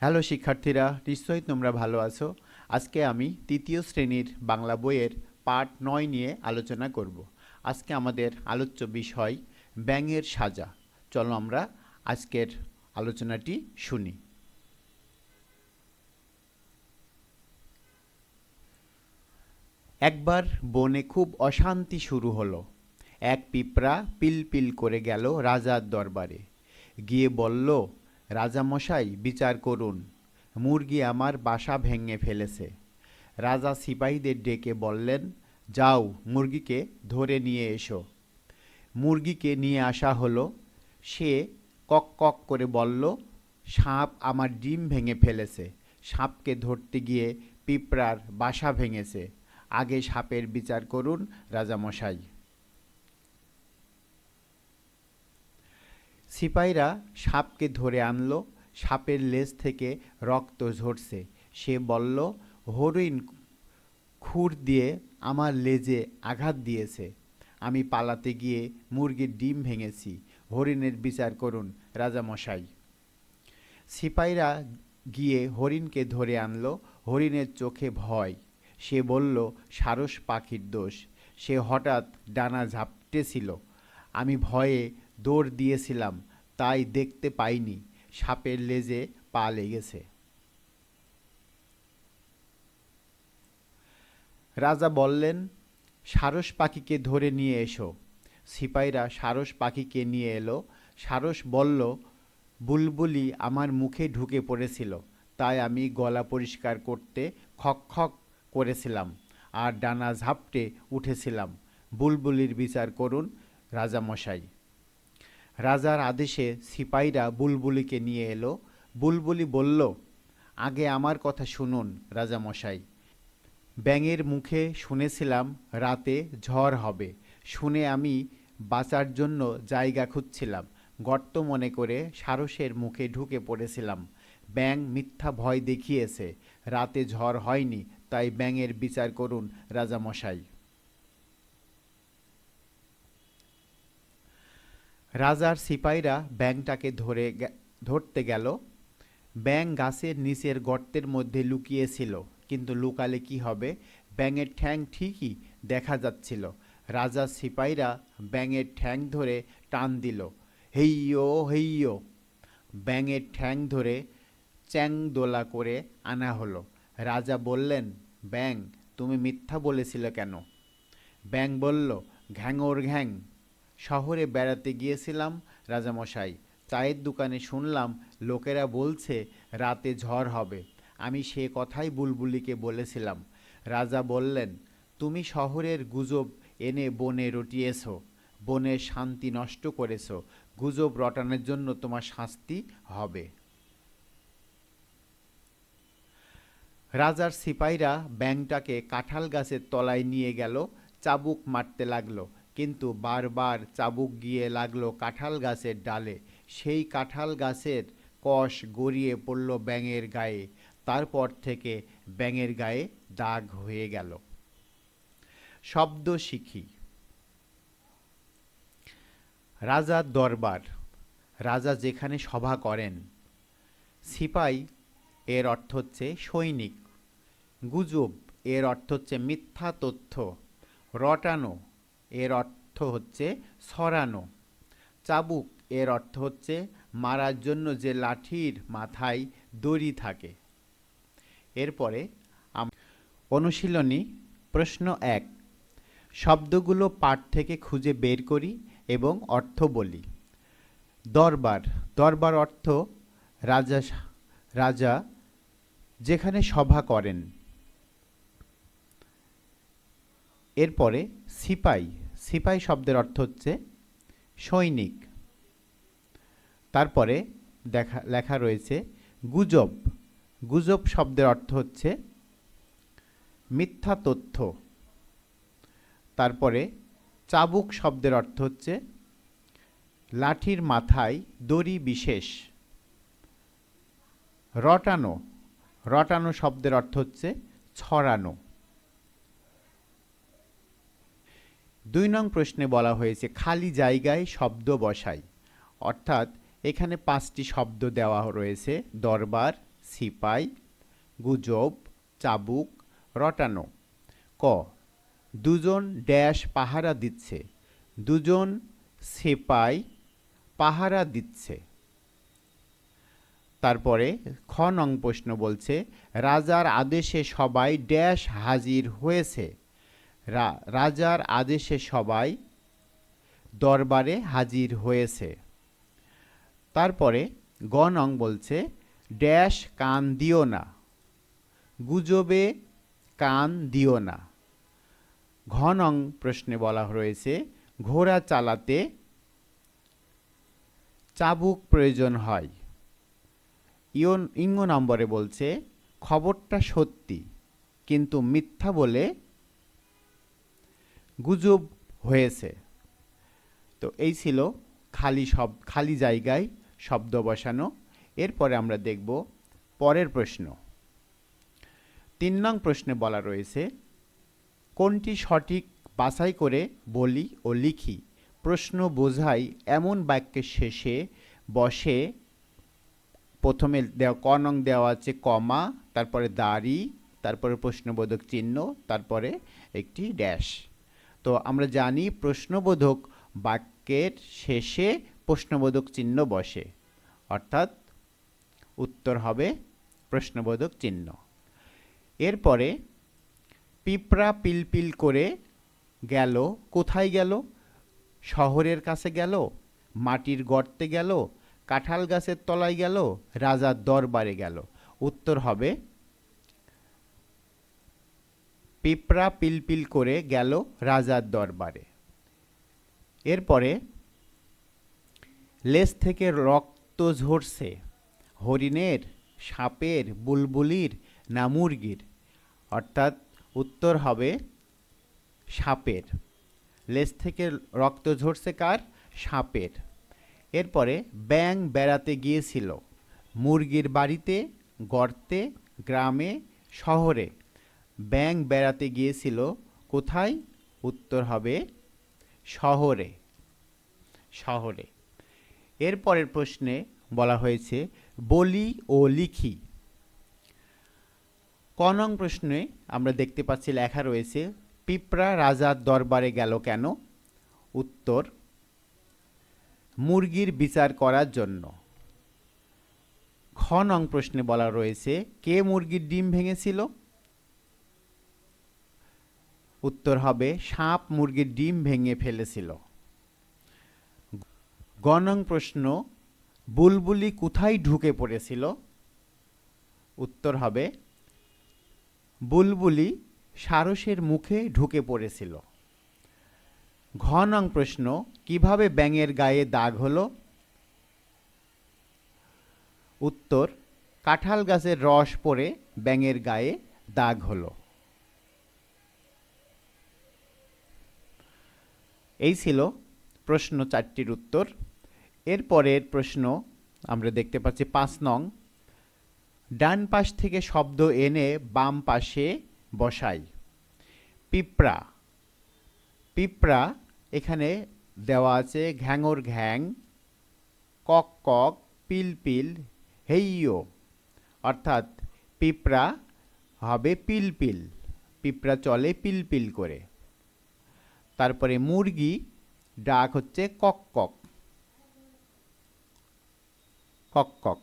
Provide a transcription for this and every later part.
Hello শিক্ষার্থীরা, নিশ্চয়ই তোমরা ভালো আছো। আজকে আমি তৃতীয় শ্রেণির বাংলা বইয়ের পাঠ নয় নিয়ে আলোচনা করব। আজকে আমাদের আলোচ্য বিষয়, ব্যাঙের সাজা। চলো আমরা আজকের আলোচনাটি শুনি। একবার বনে খুব অশান্তি শুরু হলো। এক পিঁপড়া পিলপিল করে গেল রাজার দরবারে। গিয়ে বলল রাজামশাই, বিচার করুন। মুরগি আমার বাসা ভেঙে ফেলেছে। রাজা সিপাহীদের ডেকে বললেন, যাও, মুরগিকে ধরে নিয়ে এসো। মুরগিকে নিয়ে আসা হলো। সে কক কক করে বলল, সাপ আমার ডিম ভেঙে ফেলেছে। সাপকে ধরতে গিয়ে পিঁপড়ার বাসা ভেঙেছে। আগে সাপের বিচার করুন, রাজামশাই। সিপাহীরা সাপকে ধরে আনলো, সাপের লেজ থেকে রক্ত ঝরছে। সে বলল, হরিণ খুর দিয়ে আমার লেজে আঘাত দিয়েছে। আমি পালাতে গিয়ে মুরগির ডিম ভেঙেছি। হরিণের বিচার করুন, রাজামশাই। সিপাহীরা গিয়ে হরিণকে ধরে আনলো। হরিণের চোখে ভয়। সে বলল, সারস পাখির দোষ। সে হঠাৎ ডানা ঝাপটেছিল। আমি ভয়ে দৌড় দিয়েছিলাম, তাই দেখতে পাইনি। সাপের লেজে পা লেগেছে। রাজা বললেন, সারস পাখিকে ধরে নিয়ে এসো। সিপাহীরা সারস পাখিকে নিয়ে এলো। সারস বলল, বুলবুলি আমার মুখে ঢুকে পড়েছিল, তাই আমি গলা পরিষ্কার করতে খক খক করেছিলাম আর ডানা ঝাপটে উঠেছিলাম। বুলবুলির বিচার করুন রাজামশাই। রাজার আদেশে সিপাহীরা বুলবুলিকে নিয়ে এলো। বুলবুলি বলল, আগে আমার কথা শুনুন রাজামশাই। ব্যাঙের মুখে শুনেছিলাম রাতে ঝড় হবে। শুনে আমি বাঁচার জন্য জায়গা খুঁজছিলাম। গর্ত মনে করে সারসের মুখে ঢুকে পড়েছিলাম। ব্যাঙ মিথ্যা ভয় দেখিয়েছে। রাতে ঝড় হয়নি, তাই ব্যাঙের বিচার করুন রাজামশাই। রাজার সিপাহীরা ব্যাঙটাকে ধরে ধরতে গেল। ব্যাঙ গাছের নিচের গর্তের মধ্যে লুকিয়েছিল। কিন্তু লুকালে কি হবে? ব্যাঙের ঠ্যাং ঠিকই দেখা যাচ্ছিল। রাজার সিপাহীরা ব্যাঙের ঠ্যাং ধরে টান দিল। হেইয়ো হেইয়ো। ব্যাঙের ঠ্যাং ধরে চ্যাং দোলা করে আনা হলো। রাজা বললেন ব্যাং তুমি মিথ্যা বলেছিলে কেন? ব্যাং বলল, ঘ্যাঙর ঘ্যাং। শহরে বেড়াতে গিয়েছিলাম রাজামশাই। চায়ের দোকানে শুনলাম, লোকেরা বলছে, রাতে ঝড় হবে। আমি সে কথাই বুলবুলিকে বলেছিলাম। রাজা বললেন, তুমি শহরের গুজব এনে বনে রটিয়েছো বনের শান্তি নষ্ট করেছ। গুজব রটানোর জন্য তোমার শাস্তি হবে। রাজার সিপাইরা ব্যাংটাকে কাঁঠাল গাছের তলায় নিয়ে গেল, চাবুক মারতে লাগল। কিন্তু বারবার চাবুক গিয়ে লাগল কাঁঠাল গাছের ডালে। সেই কাঁঠাল গাছের কষ গড়িয়ে পড়ল ব্যাঙের গায়ে। তারপর থেকে ব্যাঙের গায়ে দাগ হয়ে গেল। শব্দ শিখি। রাজার দরবার, রাজা যেখানে সভা করেন, সিপাই এর অর্থ হচ্ছে সৈনিক, গুজব এর অর্থ হচ্ছে মিথ্যা তথ্য, রটানো এর অর্থ হচ্ছে ছড়ানো চাবুক এর অর্থ হচ্ছে মারার জন্য যে লাঠির মাথায় দড়ি থাকে। এরপরে অনুশীলনী, প্রশ্ন এক। শব্দগুলো পাঠ থেকে খুঁজে বের করি এবং অর্থ বলি। দরবার। দরবার অর্থ রাজা রাজা যেখানে সভা করেন। এরপরে সিপাই সিপাই শব্দের অর্থ হচ্ছে সৈনিক। তারপরে দেখা, লেখা রয়েছে গুজব গুজব শব্দের অর্থ হচ্ছে মিথ্যা তথ্য। তারপরে চাবুক শব্দের অর্থ হচ্ছে লাঠির মাথায় দড়ি বিশেষ। রটানো রটানো শব্দের অর্থ হচ্ছে ছড়ানো। দুই নং প্রশ্নে বলা হয়েছে, খালি জায়গায় শব্দ বসাই। অর্থাৎ এখানে পাঁচটি শব্দ দেওয়া রয়েছে, দরবার, সিপাই, গুজব, চাবুক, রটানো। ক, দুজন ড্যাশ পাহারা দিচ্ছে, দুজন সেপাই পাহারা দিচ্ছে। তারপরে খ নং প্রশ্ন বলছে, রাজার আদেশে সবাই ড্যাশ হাজির হয়েছে। রাজার আদেশে সবাই দরবারে হাজির হয়েছে। তারপরে গ বলছে, ড্যাশ কান দিও না। গুজবে কান দিও না। ঘ নং প্রশ্নে বলা রয়েছে ঘোড়া চালাতে চাবুক প্রয়োজন হয়। ইয়ন, ইঙ্গ নম্বরে বলছে, খবরটা সত্যি, কিন্তু মিথ্যা বলে গুজব হয়েছে। তো এই ছিল খালি সব, খালি জায়গায় শব্দ বসানো। এরপরে আমরা দেখব পরের প্রশ্ন। তিন নং প্রশ্নে বলা রয়েছে, কোনটি সঠিক বাছাই করে বলি ও লিখি? প্রশ্ন বোঝাই এমন বাক্যের শেষে বসে প্রথমে দেওয়া, ক নং দেওয়া আছে কমা, তারপরে দাড়ি, তারপরে প্রশ্নবোধক চিহ্ন, তারপরে একটি ড্যাশ। তো আমরা জানি প্রশ্নবোধক বাক্যের শেষে প্রশ্নবোধক চিহ্ন বসে। অর্থাৎ উত্তর হবে প্রশ্নবোধক চিহ্ন। এরপরে পিঁপড়া পিলপিল করে গেল, কোথায় গেল? শহরের কাছে গেল? মাটির গর্তে গেল? কাঁঠাল গাছের তলায় গেল? রাজার দরবারে গেল? উত্তর হবে পিঁপড়া পিলপিল করে গেল রাজার দরবারে। এরপরে লেজ থেকে রক্ত ঝরছে, হরিণের, সাপের, বুলবুলির না মুরগির। অর্থাৎ উত্তর হবে সাপের। লেজ থেকে রক্ত ঝরছে কার? সাপের। এরপরে ব্যাং বেড়াতে গিয়েছিল, মুরগির বাড়িতে, গর্তে, গ্রামে, শহরে। ব্যাং বেড়াতে গিয়েছিল, কোথায়? উত্তর হবে, শহরে। শহরে। এরপরের প্রশ্নে বলা হয়েছে, বলি ও লিখি। ক নং প্রশ্নে আমরা দেখতে পাচ্ছি, লেখা রয়েছে, পিঁপড়া রাজার দরবারে গেল কেন? উত্তর, মুরগির বিচার করার জন্য। খ নং প্রশ্নে বলা রয়েছে, কে মুরগির ডিম ভেঙেছিল? উত্তর হবে, সাপ মুরগির ডিম ভেঙে ফেলেছিল। গ নং প্রশ্ন, বুলবুলি কোথায় ঢুকে পড়েছিল? উত্তর হবে, বুলবুলি সারসের মুখে ঢুকে পড়েছিল। ঘ নং প্রশ্ন, কীভাবে ব্যাঙের গায়ে দাগ হলো? উত্তর, কাঁঠাল গাছের রস পড়ে ব্যাঙের গায়ে দাগ হলো। এই ছিল প্রশ্ন চারটির উত্তর। এরপরের প্রশ্ন আমরা দেখতে পাচ্ছি পাঁচ নং। ডান পাশ থেকে শব্দ এনে বাম পাশে বসাই। পিঁপড়া। পিঁপড়া এখানে দেওয়া আছে ঘ্যাঙর ঘ্যাং, কক কক, পিল পিল অর্থাৎ পিঁপড়া হবে পিল পিল। পিঁপড়া চলে পিল পিল করে। তারপরে মুরগি, ডাক হচ্ছে কক কক। কক কক।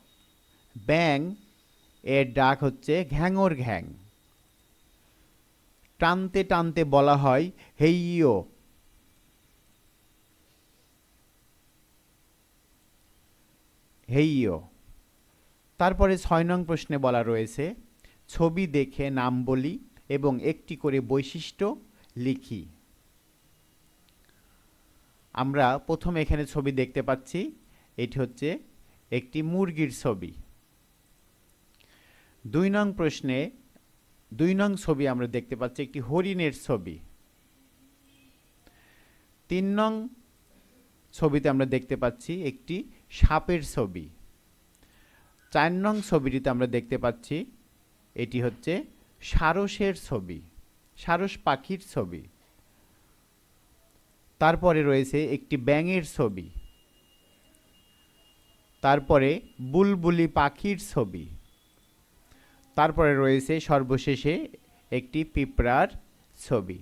ব্যাং এর ডাক হচ্ছে ঘ্যাঙর ঘ্যাং। টানতে টানতে বলা হয় হেইয়ো হেইয়ো তারপরে ছয় নং প্রশ্নে বলা রয়েছে, ছবি দেখে নাম বলি এবং একটি করে বৈশিষ্ট্য লিখি। আমরা প্রথম এখানে ছবি দেখতে পাচ্ছি, এটি হচ্ছে একটি মুরগির ছবি। দুই নং প্রশ্নে, দুই নং ছবি আমরা দেখতে পাচ্ছি একটি হরিণের ছবি। তিন নং ছবিতে আমরা দেখতে পাচ্ছি একটি সাপের ছবি। চার নং ছবিটিতে আমরা দেখতে পাচ্ছি, এটি হচ্ছে সারসের ছবি, সারস পাখির ছবি। তারপরে রয়েছে একটি ব্যাঙের ছবি। তারপরে বুলবুলি পাখির ছবি। তারপরে রয়েছে সর্বশেষে একটি পিঁপড়ার ছবি।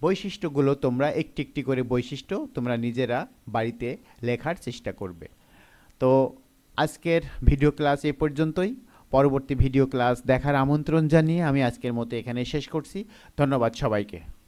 বৈশিষ্ট্যগুলো তোমরা একটি একটি করে বৈশিষ্ট্য তোমরা নিজেরা বাড়িতে লেখার চেষ্টা করবে। তো আজকের ভিডিও ক্লাস এ পর্যন্তই। পরবর্তী ভিডিও ক্লাস দেখার আমন্ত্রণ জানিয়ে আমি আজকের মতো এখানে শেষ করছি। ধন্যবাদ সবাইকে।